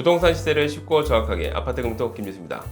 부동산 시세를 쉽고 정확하게 아파트 금토 김주수입니다.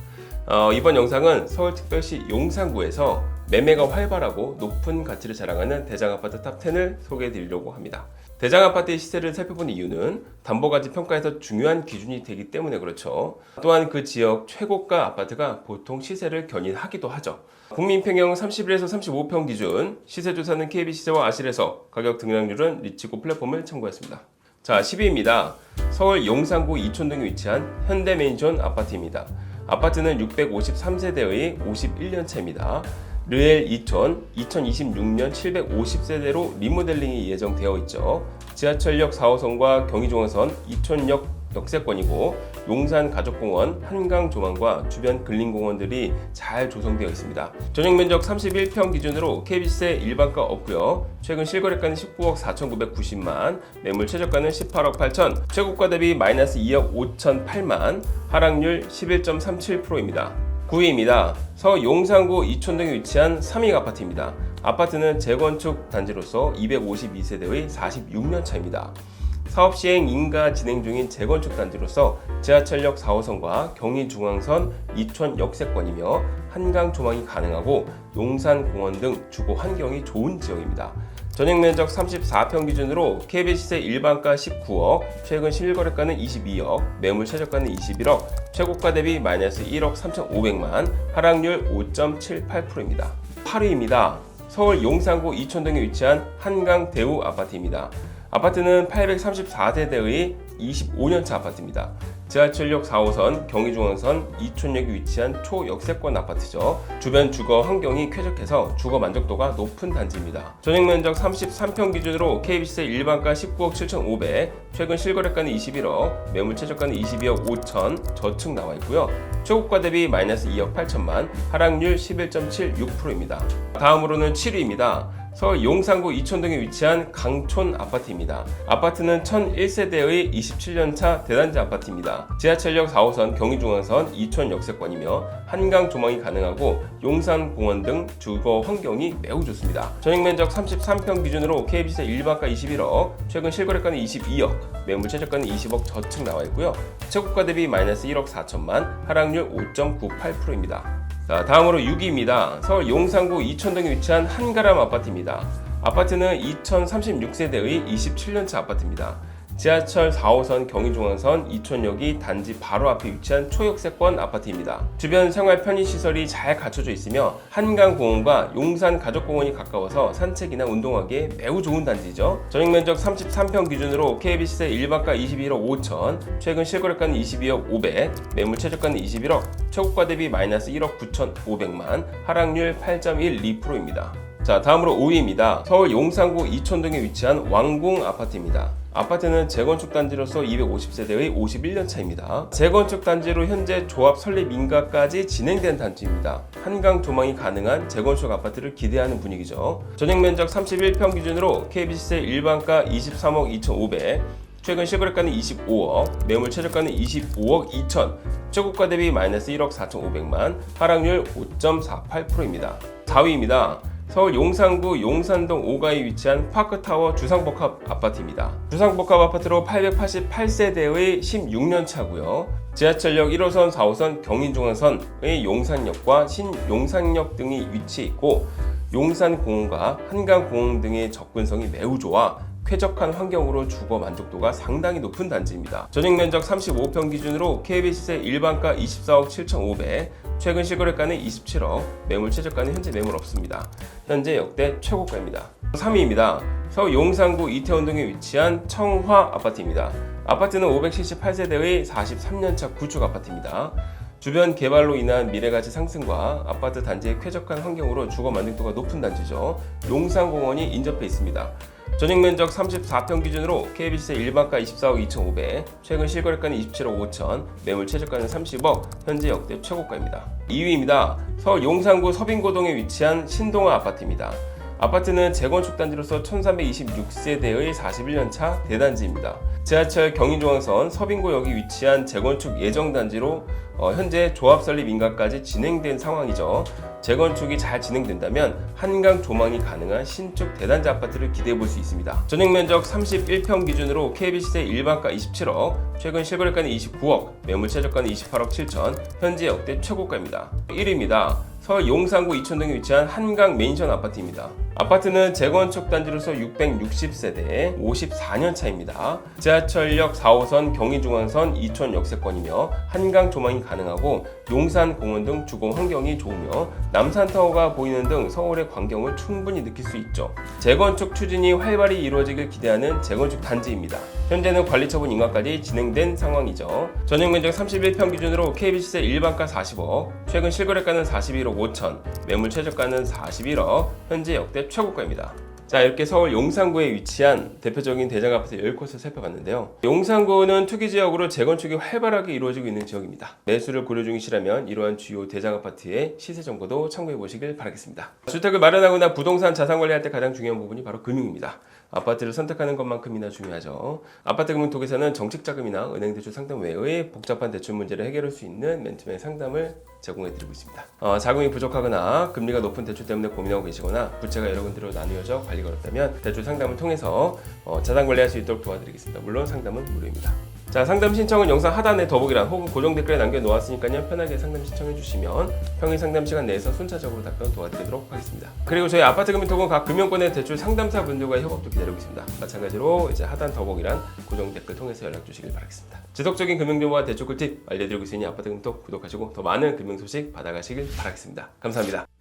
어, 이번 영상은 서울특별시 용산구에서 매매가 활발하고 높은 가치를 자랑하는 대장 아파트 탑 10을 소개해 드리려고 합니다. 대장 아파트의 시세를 살펴본 이유는 담보가치 평가에서 중요한 기준이 되기 때문에 그렇죠. 또한 그 지역 최고가 아파트가 보통 시세를 견인하기도 하죠. 국민평형 31에서 35평 기준 시세 조사는 KB시세와 아실에서 가격 등락률은 리치고 플랫폼을 참고했습니다. 자, 10위입니다. 서울 용산구 이촌동에 위치한 현대맨션 아파트입니다. 아파트는 653세대의 51년차입니다. 르엘 2000, 2026년 750세대로 리모델링이 예정되어 있죠. 지하철역 4호선과 경의중앙선, 이촌역 역세권이고 용산 가족공원, 한강 조망과 주변 근린공원들이 잘 조성되어 있습니다. 전용 면적 31평 기준으로 KB세 일반가 없고요. 최근 실거래가는 19억 4,990만, 매물 최저가는 18억 8천, 최고가 대비 마이너스 2억 5천 8만, 하락률 11.37%입니다. 9위입니다. 서울 용산구 이촌동에 위치한 3익 아파트입니다. 아파트는 재건축 단지로서 252세대의 46년 차입니다. 사업 시행 인가 진행 중인 재건축 단지로서 지하철역 4호선과 경의중앙선 이촌 역세권이며 한강 조망이 가능하고 용산공원 등 주거 환경이 좋은 지역입니다. 전용 면적 34평 기준으로 KB시세 일반가 19억, 최근 실거래가는 22억, 매물 최저가는 21억, 최고가 대비 마이너스 1억 3,500만, 하락률 5.78%입니다. 8위입니다. 서울 용산구 이촌동에 위치한 한강 대우 아파트입니다. 아파트는 834세대의 25년차 아파트입니다. 지하철역 4호선, 경의중앙선, 이촌역이 위치한 초역세권 아파트죠. 주변 주거 환경이 쾌적해서 주거 만족도가 높은 단지입니다. 전용 면적 33평 기준으로 KB시세 일반가 19억 7,500, 최근 실거래가는 21억, 매물 최저가는 22억 5천, 저층 나와 있고요. 최고가 대비 마이너스 2억 8천만, 하락률 11.76%입니다. 다음으로는 7위입니다. 서울 용산구 이촌동에 위치한 강촌 아파트입니다. 아파트는 1001세대의 27년차 대단지 아파트입니다. 지하철역 4호선 경의중앙선 이촌 역세권이며 한강 조망이 가능하고 용산 공원 등 주거 환경이 매우 좋습니다. 전용 면적 33평 기준으로 KB세 일반가 21억, 최근 실거래가는 22억, 매물 최저가는 20억 저층 나와 있고요. 최고가 대비 마이너스 1억 4천만, 하락률 5.98%입니다. 자, 다음으로 6위입니다. 서울 용산구 이촌동에 위치한 한가람 아파트입니다. 아파트는 2036세대의 27년차 아파트입니다. 지하철 4호선 경의중앙선 이촌역이 단지 바로 앞에 위치한 초역세권 아파트입니다. 주변 생활 편의시설이 잘 갖춰져 있으며 한강공원과 용산 가족공원이 가까워서 산책이나 운동하기에 매우 좋은 단지죠. 전용 면적 33평 기준으로 KB시세 일반가 21억 5천, 최근 실거래가는 22억 500, 매물 최저가는 21억, 최고가 대비 마이너스 1억 9,500만, 하락률 8.12%입니다. 자, 다음으로 5위입니다. 서울 용산구 이촌동에 위치한 왕궁 아파트입니다. 아파트는 재건축 단지로서 250세대의 51년 차입니다. 재건축 단지로 현재 조합 설립 인가까지 진행된 단지입니다. 한강 조망이 가능한 재건축 아파트를 기대하는 분위기죠. 전용 면적 31평 기준으로 KB시세 일반가 23억 2,500, 최근 실거래가는 25억, 매물 최저가는 25억 2천, 최고가 대비 마이너스 1억 4,500만, 하락률 5.48%입니다. 4위입니다. 서울 용산구 용산동 5가에 위치한 파크타워 주상복합 아파트입니다. 주상복합 아파트로 888세대의 16년 차고요. 지하철역 1호선, 4호선, 경인중앙선의 용산역과 신용산역 등이 위치해 있고 용산공원과 한강공원 등의 접근성이 매우 좋아 쾌적한 환경으로 주거 만족도가 상당히 높은 단지입니다. 전용 면적 35평 기준으로 KB시세 일반가 24억 7,500, 최근 실거래가는 27억, 매물 최저가는 현재 매물 없습니다. 현재 역대 최고가입니다. 3위입니다. 서울 용산구 이태원 동에 위치한 청화 아파트입니다. 아파트는 578세대의 43년차 구축 아파트입니다. 주변 개발로 인한 미래가치 상승과 아파트 단지의 쾌적한 환경으로 주거 만족도가 높은 단지죠. 용산공원이 인접해 있습니다. 전용 면적 34평 기준으로 KBC 일반가 24억 2,500, 최근 실거래가는 27억 5천, 매물 최저가는 30억, 현재 역대 최고가입니다. 2위입니다. 서울 용산구 서빙고동에 위치한 신동아 아파트입니다. 아파트는 재건축 단지로서 1326세대의 41년차 대단지입니다. 지하철 경인중앙선 서빙고역이 위치한 재건축 예정 단지로 어, 현재 조합 설립 인가까지 진행된 상황이죠. 재건축이 잘 진행된다면 한강 조망이 가능한 신축 대단지 아파트를 기대해 볼 수 있습니다. 전용 면적 31평 기준으로 KB시세 일반가 27억, 최근 실거래가는 29억, 매물 최저가는 28억 7천, 현재 역대 최고가입니다. 1위입니다. 서울 용산구 이촌동에 위치한 한강 맨션 아파트입니다. 아파트는 재건축 단지로서 660세대 54년 차입니다. 지하철역 4호선 경의중앙선 이촌 역세권이며 한강 조망이 가능하고 용산 공원 등 주거 환경이 좋으며 남산타워가 보이는 등 서울의 광경을 충분히 느낄 수 있죠. 재건축 추진이 활발히 이루어지길 기대하는 재건축 단지입니다. 현재는 관리처분 인가까지 진행된 상황이죠. 전용 면적 31평 기준으로 KB시세 일반가 40억, 최근 실거래가는 41억 5천, 매물 최저가는 41억, 현재 역대 최고가입니다. 자 이렇게 서울 용산구에 위치한 대표적인 대장 아파트 10곳을 살펴봤는데요. 용산구는 투기 지역으로 재건축이 활발하게 이루어지고 있는 지역입니다. 매수를 고려 중이시라면 이러한 주요 대장 아파트의 시세 정보도 참고해 보시길 바라겠습니다. 주택을 마련하거나 부동산 자산 관리할 때 가장 중요한 부분이 바로 금융입니다. 아파트를 선택하는 것만큼이나 중요하죠. 아파트 금융톡에서는 정책 자금이나 은행 대출 상담 외의 복잡한 대출 문제를 해결할 수 있는 맨투맨 상담을 제공해 드리고 있습니다. 어, 자금이 부족하거나 금리가 높은 대출 때문에 고민하고 계시거나 부채가 여러 군데로 나누어져 관리가 어렵다면 대출 상담을 통해서 어, 자산 관리할 수 있도록 도와드리겠습니다. 물론 상담은 무료입니다. 자 상담 신청은 영상 하단에 더보기란 혹은 고정 댓글에 남겨놓았으니까요. 편하게 상담 신청해 주시면 평일 상담 시간 내에서 순차적으로 답변 도와드리도록 하겠습니다. 그리고 저희 아파트 금융톡은 각 금융권의 대출 상담사 분들과의 협업도 기다리고 있습니다. 마찬가지로 이제 하단 더보기란 고정 댓글 통해서 연락 주시길 바라겠습니다. 지속적인 금융정보와 대출 꿀팁 알려드리고 있으니 아파트 금융톡 구독하시고 더 많은 금융 소식 받아가시길 바라겠습니다. 감사합니다